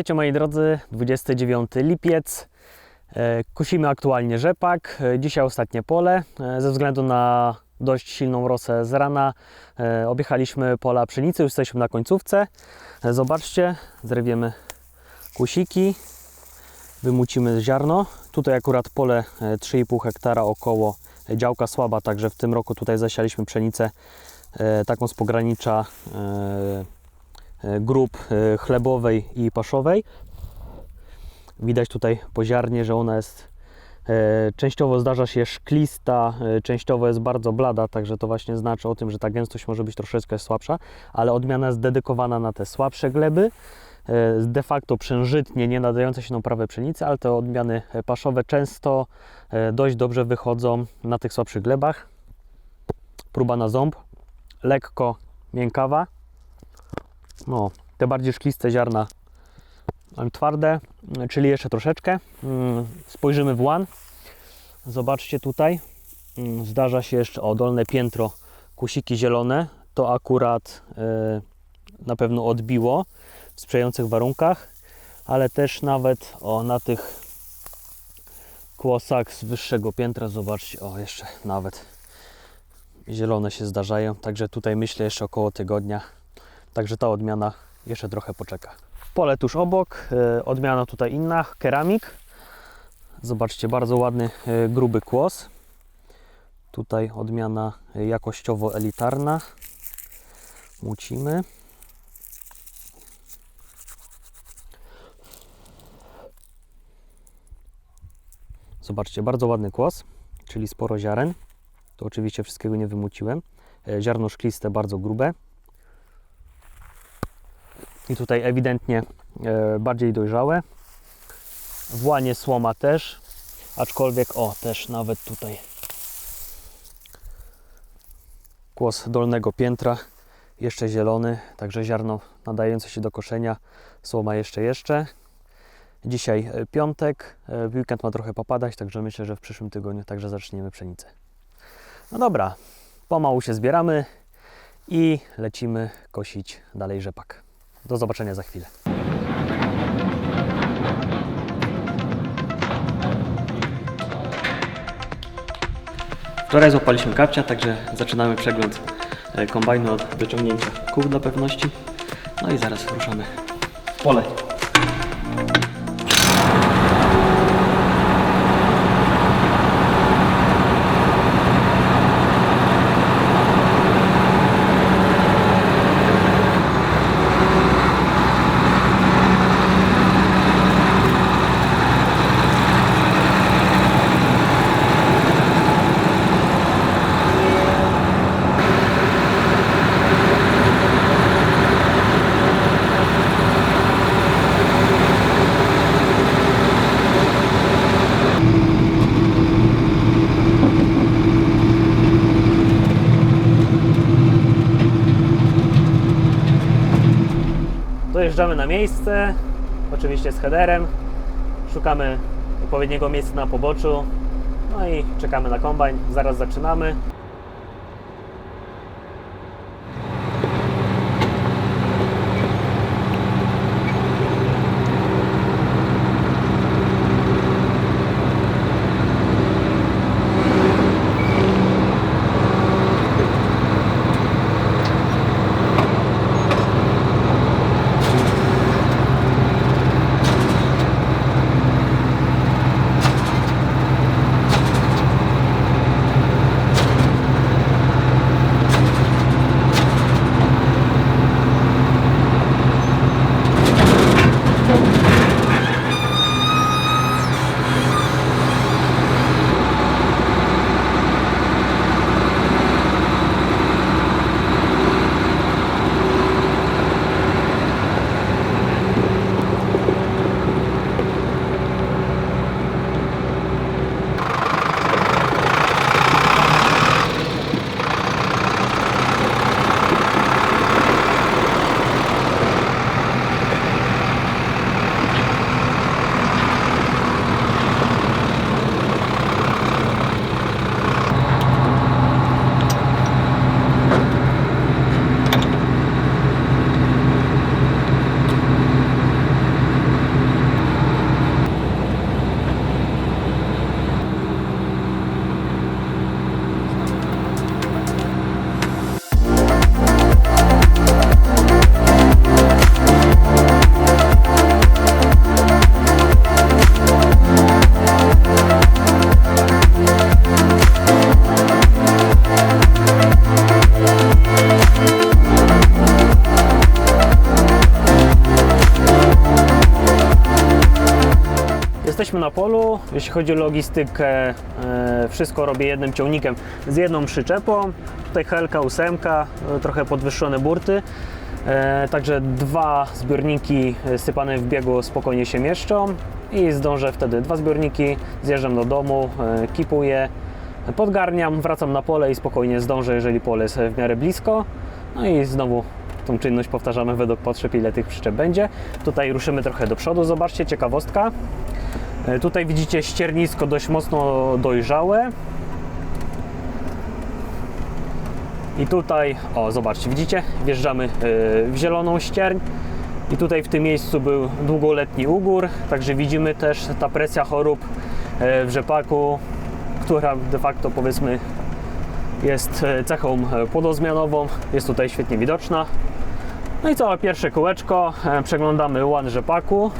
Witajcie moi drodzy, 29 lipiec. E, Kusimy aktualnie rzepak. E, Dzisiaj ostatnie pole. E, Ze względu na dość silną rosę z rana objechaliśmy pola pszenicy, już jesteśmy na końcówce. Zobaczcie, zerwiemy kusiki, wymucimy ziarno. Tutaj akurat pole e, 3,5 hektara około, działka słaba, także w tym roku tutaj zasialiśmy pszenicę taką z pogranicza grup e, chlebowej i paszowej. Widać tutaj po ziarnie, że ona jest e, częściowo zdarza się szklista, e, częściowo jest bardzo blada, także to właśnie znaczy o tym, że ta gęstość może być troszeczkę słabsza, ale odmiana jest dedykowana na te słabsze gleby, e, de facto przężytnie, nie nadające się na uprawę pszenicy, ale te odmiany e, paszowe często e, dość dobrze wychodzą na tych słabszych glebach. Próba na ząb, lekko miękawa. No, te bardziej szkliste ziarna mam twarde, czyli jeszcze troszeczkę. Mm, Spojrzymy w łan. Zobaczcie tutaj. Mm, Zdarza się jeszcze o dolne piętro kusiki zielone. To akurat e, na pewno odbiło w sprzyjających warunkach, ale też nawet o na tych kłosach z wyższego piętra, zobaczcie, o jeszcze nawet zielone się zdarzają, także tutaj myślę jeszcze około tygodnia, także ta odmiana jeszcze trochę poczeka. Pole tuż obok, e, odmiana tutaj inna, keramik. Zobaczcie, bardzo ładny, e, gruby kłos. Tutaj odmiana e, jakościowo elitarna. Mucimy. Zobaczcie, bardzo ładny kłos, czyli sporo ziaren. To oczywiście wszystkiego nie wymuciłem. Ziarno szkliste, bardzo grube. I tutaj ewidentnie e, bardziej dojrzałe. W łanie słoma też, aczkolwiek o, też nawet tutaj kłos dolnego piętra, jeszcze zielony, także ziarno nadające się do koszenia, słoma jeszcze jeszcze. Dzisiaj e, piątek, e, w weekend ma trochę popadać, także myślę, że w przyszłym tygodniu także zaczniemy pszenicę. No dobra, pomału się zbieramy i lecimy kosić dalej rzepak. Do zobaczenia za chwilę. Wczoraj złapaliśmy kapcia, także zaczynamy przegląd e, kombajnu od wyciągnięcia kół dla pewności. No i zaraz ruszamy w pole. Dojeżdżamy na miejsce, oczywiście z headerem. Szukamy odpowiedniego miejsca na poboczu. No i czekamy na kombajn. Zaraz zaczynamy. Na polu. Jeśli chodzi o logistykę, e, wszystko robię jednym ciągnikiem z jedną przyczepą. Tutaj helka, ósemka, e, trochę podwyższone burty. E, Także dwa zbiorniki sypane w biegu spokojnie się mieszczą i zdążę wtedy dwa zbiorniki, zjeżdżam do domu, kipuję, podgarniam, wracam na pole i spokojnie zdążę, jeżeli pole jest w miarę blisko. No i znowu tą czynność powtarzamy według potrzeb, ile tych przyczep będzie. Tutaj ruszymy trochę do przodu, zobaczcie, ciekawostka. E, Tutaj widzicie ściernisko dość mocno dojrzałe. I tutaj, o zobaczcie, widzicie, wjeżdżamy e, w zieloną ścierń. I tutaj w tym miejscu był długoletni ugór, także widzimy też ta presja chorób e, w rzepaku, która de facto powiedzmy jest cechą płodozmianową, jest tutaj świetnie widoczna. No i całe pierwsze kółeczko, przeglądamy łan rzepaku.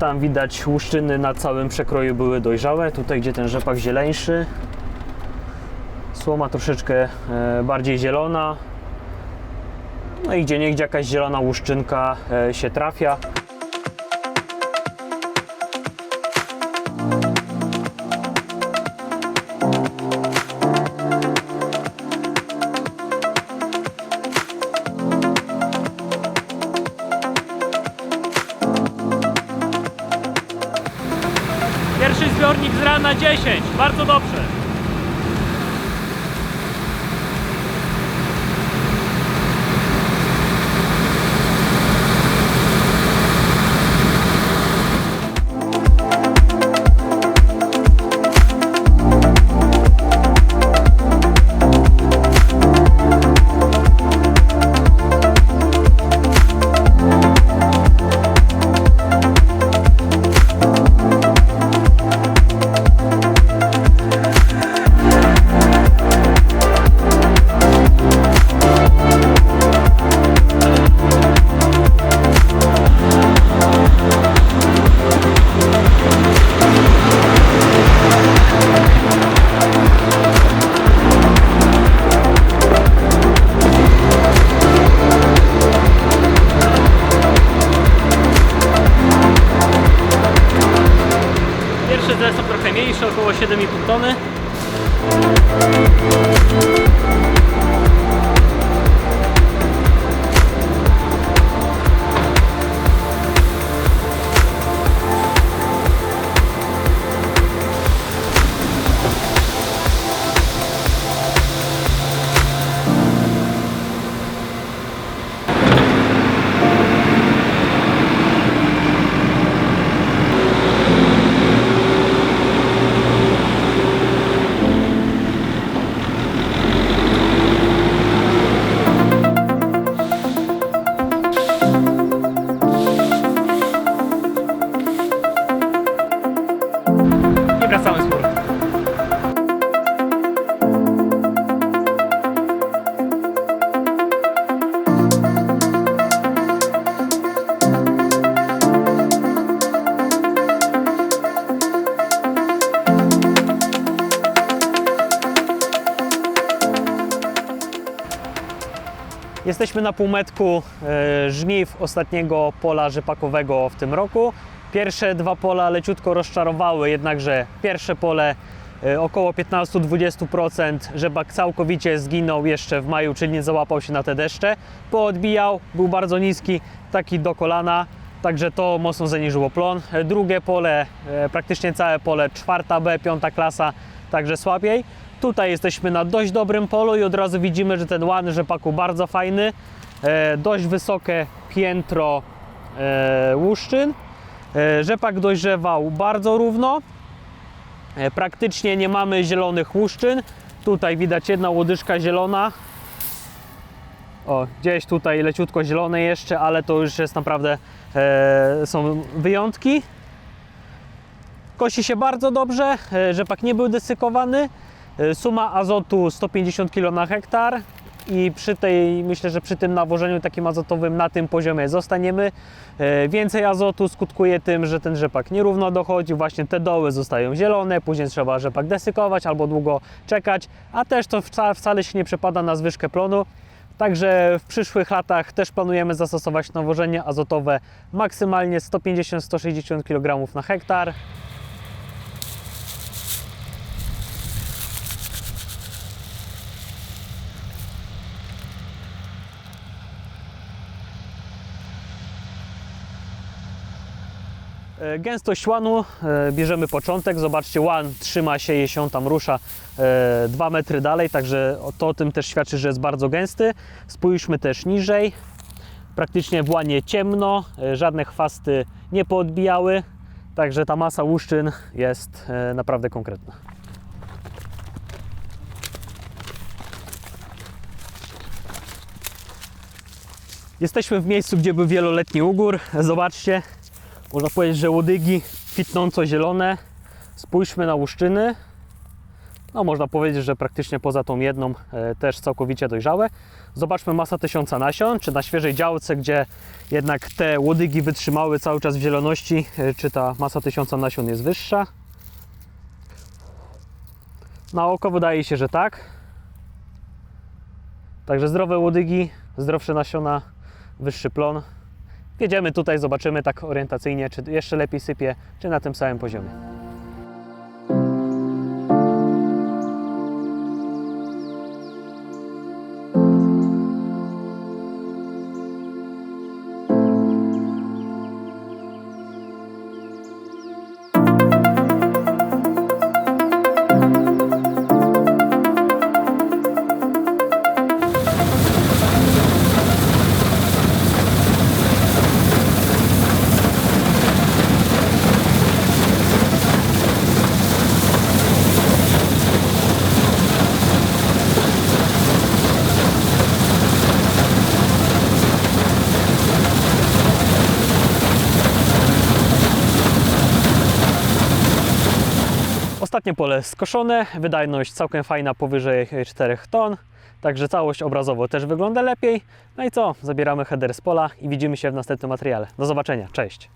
Tam widać łuszczyny na całym przekroju były dojrzałe, tutaj gdzie ten rzepak zieleńszy. Słoma troszeczkę e, bardziej zielona. No i gdzie niegdzie jakaś zielona łuszczynka e, się trafia. 10, bardzo dobrze. Są trochę mniejsze, około 7,5 tony. Jesteśmy na półmetku e, żniw ostatniego pola rzepakowego w tym roku. Pierwsze dwa pola leciutko rozczarowały, jednakże pierwsze pole e, około 15-20% rzepak całkowicie zginął jeszcze w maju, czyli nie załapał się na te deszcze. Poodbijał, był bardzo niski, taki do kolana, także to mocno zaniżyło plon. E, Drugie pole, praktycznie całe pole, czwarta B, piąta klasa, także słabiej. Tutaj jesteśmy na dość dobrym polu i od razu widzimy, że ten łan rzepaku bardzo fajny, e, dość wysokie piętro e, łuszczyn. E, rzepak dojrzewał bardzo równo, e, praktycznie nie mamy zielonych łuszczyn. Tutaj widać jedna łodyżka zielona. O, gdzieś tutaj leciutko zielone jeszcze, ale to już jest naprawdę e, są wyjątki. Kosi się bardzo dobrze, e, rzepak nie był desykowany. E, Suma azotu 150 kg na hektar i przy tej, myślę, że przy tym nawożeniu takim azotowym na tym poziomie zostaniemy. E, Więcej azotu skutkuje tym, że ten rzepak nierówno dochodzi, właśnie te doły zostają zielone, później trzeba rzepak desykować albo długo czekać, a też to wca- wcale się nie przepada na zwyżkę plonu. Także w przyszłych latach też planujemy zastosować nawożenie azotowe maksymalnie 150-160 kg na hektar. Gęstość łanu, e, bierzemy początek, zobaczcie łan trzyma się, jeśli on tam rusza 2 metry dalej, także to o tym też świadczy, że jest bardzo gęsty. Spójrzmy też niżej, praktycznie w łanie ciemno, e, żadne chwasty nie poodbijały, także ta masa łuszczyn jest e, naprawdę konkretna. Jesteśmy w miejscu, gdzie był wieloletni ugór. Zobaczcie, można powiedzieć, że łodygi kwitnąco zielone. Spójrzmy na łuszczyny. No, można powiedzieć, że praktycznie poza tą jedną e, też całkowicie dojrzałe. Zobaczmy masa tysiąca nasion, czy na świeżej działce, gdzie jednak te łodygi wytrzymały cały czas w zieloności, e, czy ta masa tysiąca nasion jest wyższa. Na oko wydaje się, że tak. Także zdrowe łodygi, zdrowsze nasiona, wyższy plon. Jedziemy tutaj, zobaczymy tak orientacyjnie, czy jeszcze lepiej sypie, czy na tym samym poziomie. Ostatnie pole skoszone, wydajność całkiem fajna, powyżej 4 ton, także całość obrazowo też wygląda lepiej. No i co, zabieramy header z pola i widzimy się w następnym materiale. Do zobaczenia, cześć!